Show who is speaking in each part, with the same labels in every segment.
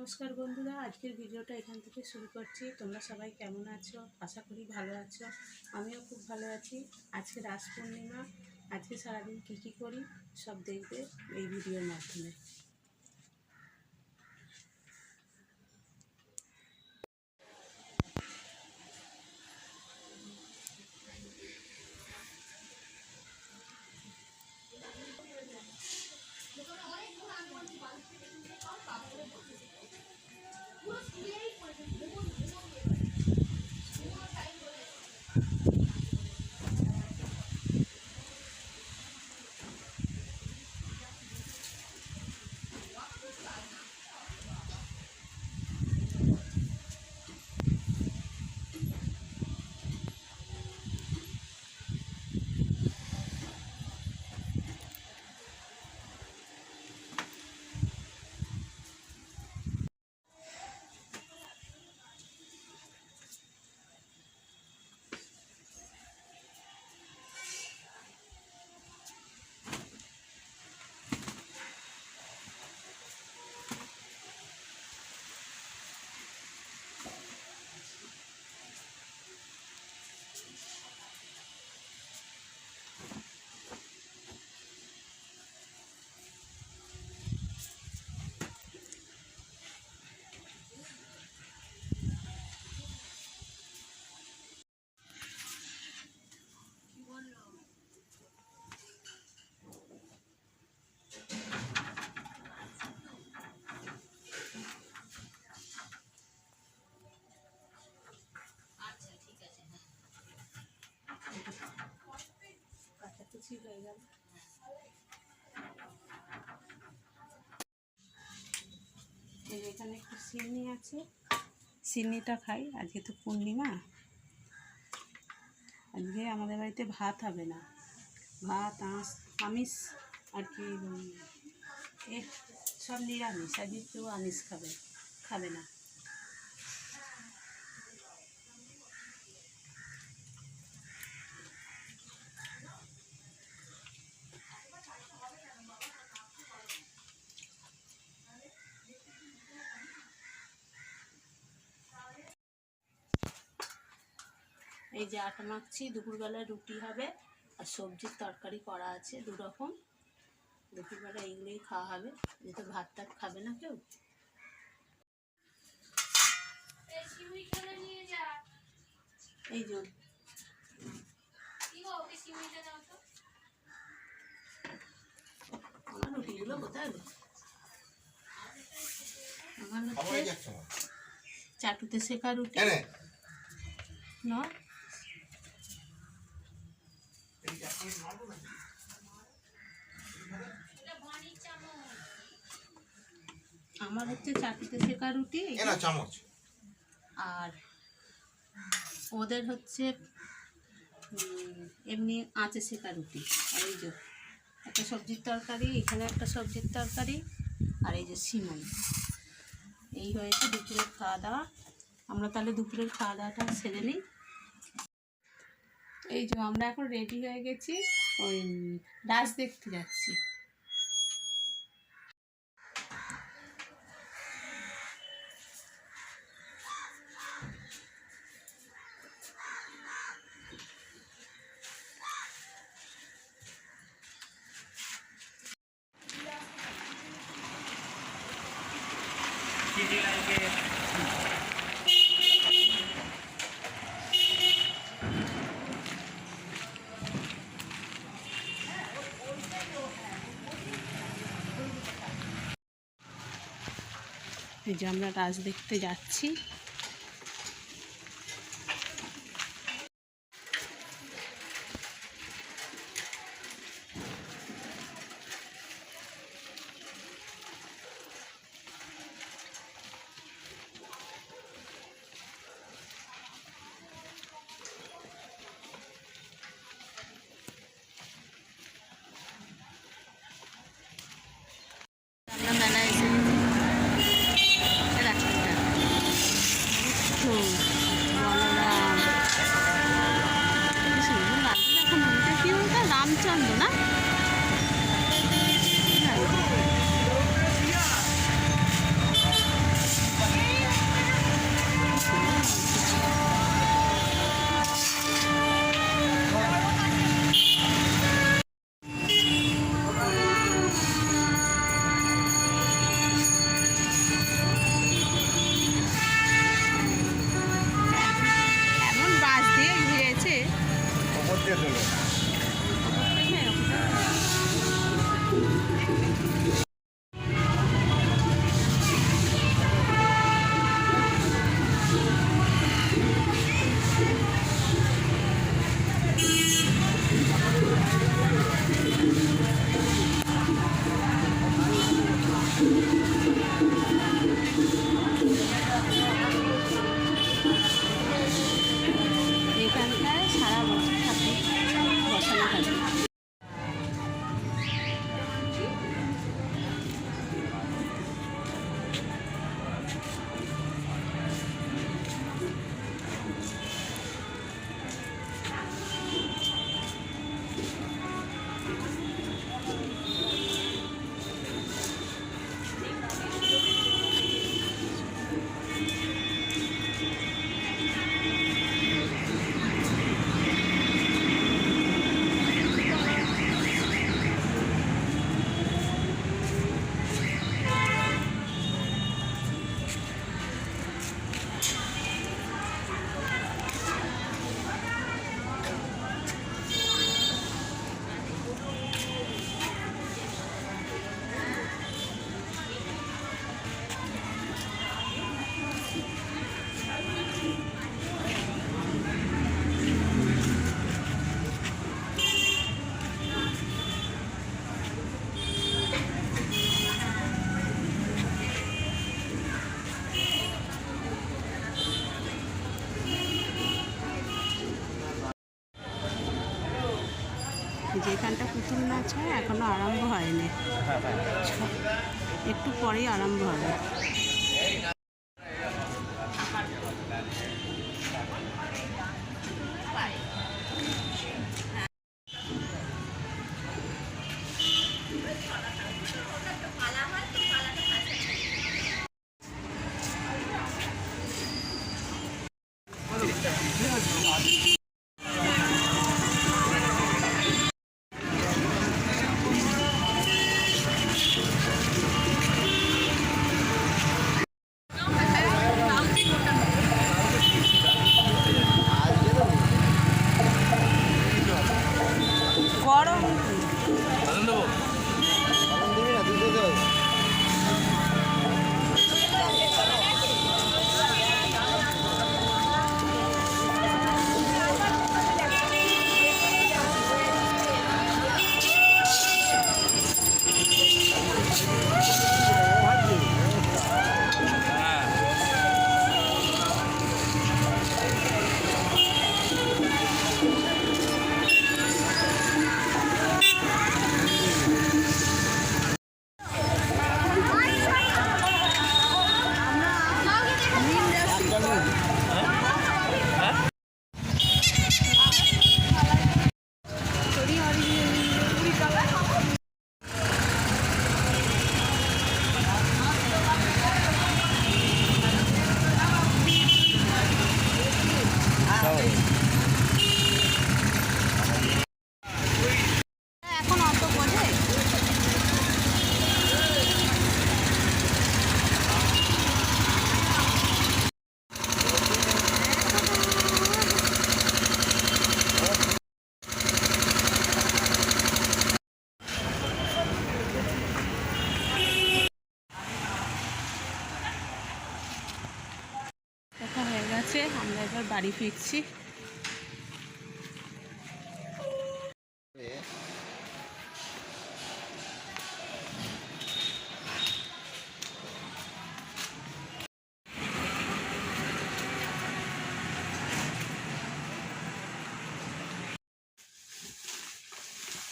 Speaker 1: নমস্কার বন্ধুরা, আজকের ভিডিওটা এখান থেকে শুরু করছি। তোমরা সবাই কেমন আছো? আশা করি ভালো আছো। আমিও খুব ভালো আছি। আজকে রাস পূর্ণিমা। আজকে সারাদিন কী কী করি, সব দেখবে এই ভিডিওর মাধ্যমে। এখানে একটু সিন্নি আছে। সিন্নিটা খাই, আজকে তো পূর্ণিমা। আজকে আমাদের বাড়িতে ভাত হবে না। ভাত, আঁশ, আমিষ আর কি সব নিরামিষ, আজকে কেউ আমিষ খাবে খাবে না। এই যে আটা মাখছি দুপুরবেলা রুটি হবে আর সবজির তরকারি করা আছে দু রকম দুপুরবেলা এইগুলোই খাওয়া হবে। যেহেতু ভাত টাত খাবে না কেউ? এই যে। আমার রুটিগুলো কোথায় আমার হচ্ছে। চাটুতে শেখা রুটি। ন
Speaker 2: এই যাচ্ছে, আমি মারবো না।
Speaker 1: আমার হচ্ছে চাটুতে শেখা রুটি।
Speaker 2: চামচ।
Speaker 1: আর ওদের হচ্ছে এমনি আঁচে শেখা রুটি। আর এই যে একটা সবজির তরকারি এখানে একটা সবজির তরকারি আর এই যে সিমন এই হয়েছে দুপুরের খাওয়া দাওয়া। আমরা তাহলে দুপুরের খাওয়া দাওয়াটা সেরে নিই। এই যে আমরা এখন রেডি হয়ে গেছি ওই উম, দেখতে যাচ্ছি। এই যে আমরা রাস দেখতে যাচ্ছি। যেখানটা পুতুল নাচ হয় এখনও আরম্ভ হয়নি। একটু পরেই আরম্ভ হবে। গেছে আমরা এবার বাড়ি ফিরছি।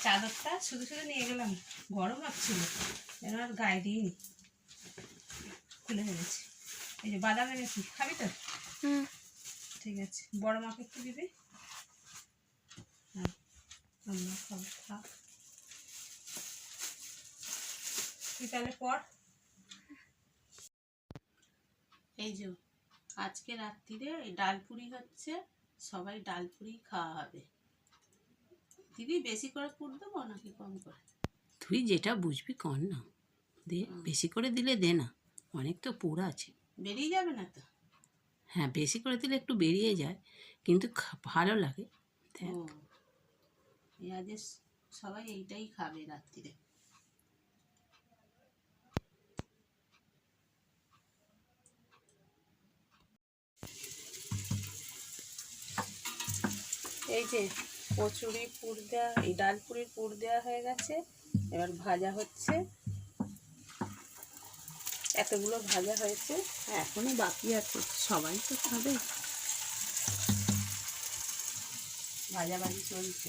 Speaker 1: চাদরটা শুধু শুধু নিয়ে গেলাম, গরম লাগছিল। যেন আর গায়ে দিইনি। খুলে ফেলেছি। এই যে বাদাম খাবি তো? ঠিক আছে বড় মাকে একটু দিবি? হ্যাঁ আমরা খাব খা। তুই তাহলে পর এই যে আজকে রাত্রিরে এই ডালপুরি হচ্ছে সবাই ডালপুরি খাওয়া হবে। দিদি বেশি করে পুর দেবো নাকি কম করে?
Speaker 3: তুই যেটা বুঝবি কর না। দে বেশি করে দিলে দে না অনেক তো পুরা আছে।
Speaker 1: বেরিয়ে যাবে না তো?
Speaker 3: হ্যাঁ বেশি করে দিলে একটু বেরিয়ে যায়, কিন্তু ভালো লাগে।
Speaker 1: সবাই এইটাই খাবে রাত্রিরে। এই যে কচুরি পুর দেওয়া এই ডালপুরির পুর দেওয়া হয়ে গেছে, এবার ভাজা হচ্ছে। এতগুলো ভাজা হয়েছে। এখনও বাকি আছে, সবাই তো খাবে। ভাজাভাজি চলছে।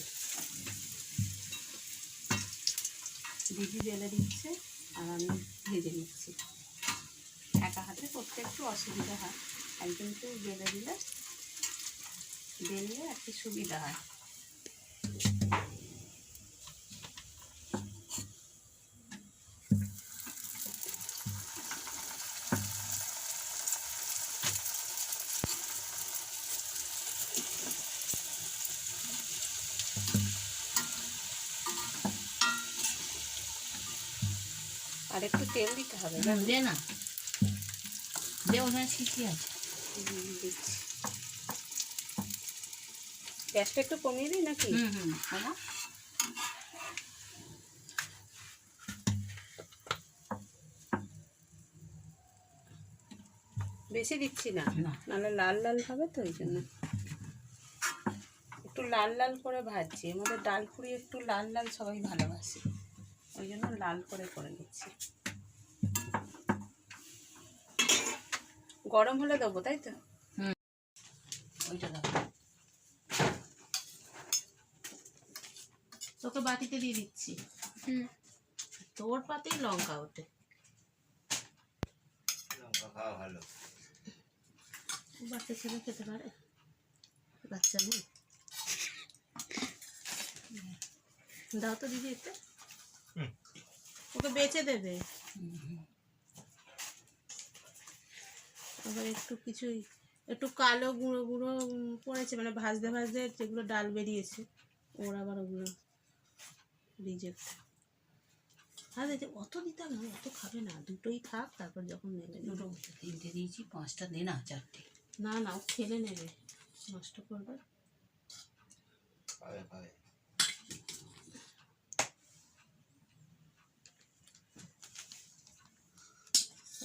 Speaker 1: দিদি বেলে দিচ্ছে আর আমি ভেজে নিচ্ছি। একা হাতে করতে একটু অসুবিধা হয়। একজনকে বেলে দিলে বেললে একটু সুবিধা হয়। আর একটু তেল দিতে হবে
Speaker 3: দে না। দে ওখানে শিশি আছে?
Speaker 1: দিচ্ছি। গ্যাসটা একটু কমিয়ে দিই নাকি?
Speaker 3: হুম হুম
Speaker 1: বেশি দিচ্ছি না।
Speaker 3: না।
Speaker 1: নাহলে লাল লাল হবে তো ওই জন্য। একটু লাল লাল করে ভাজছি। আমাদের ডাল পুরি একটু লাল লাল সবাই ভালোবাসে। ওই জন্য লাল করে করে নিচ্ছি। গরম হলে দেবো তাই তো?
Speaker 3: ওইটা দাও তোকে
Speaker 1: বাটিতে দিয়ে দিচ্ছি।
Speaker 4: হুম।
Speaker 1: তোর পাতেই লঙ্কা ওঠে।
Speaker 2: লঙ্কা খাওয়া ভালো।
Speaker 1: বাচ্চা ছেলে খেতে পারে? বাচ্চা নেই দাও তো দিদি এতে
Speaker 2: হুম।
Speaker 1: ওকে বেচে দেবে। আবার একটু কিছুই একটু কালো গুঁড়ো গুঁড়ো পড়েছে মানে ভাজতে ভাজতে যেগুলো ডাল বেরিয়েছে ওর আবার ওগুলো রিজেক্ট আর যে অত দিতে হবে না অত খাবে না দুটোই থাক তারপর যখন নেবে। নেবে।
Speaker 3: দুটো তিনটে দিয়েছি পাঁচটা দে না চারটে।
Speaker 1: না না ও খেলে নেবে নষ্ট করবে।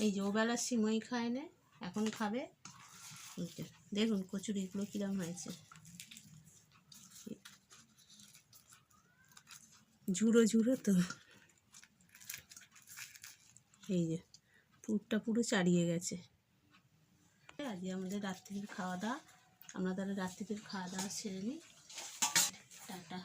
Speaker 1: এই যে ওবেলা সিমই খায় না, এখন খাবে। দেখুন কচুরিগুলো কিরম হয়েছে। ঝুড়ো ঝুড়ো তো। এই যে, পুরটা পুরো চারিয়ে গেছে। আজকে আমাদের রাত্রির খাওয়া দাওয়া। আমরা তাহলে রাত্রির খাওয়া দাওয়া সেরে নিই। টাটা।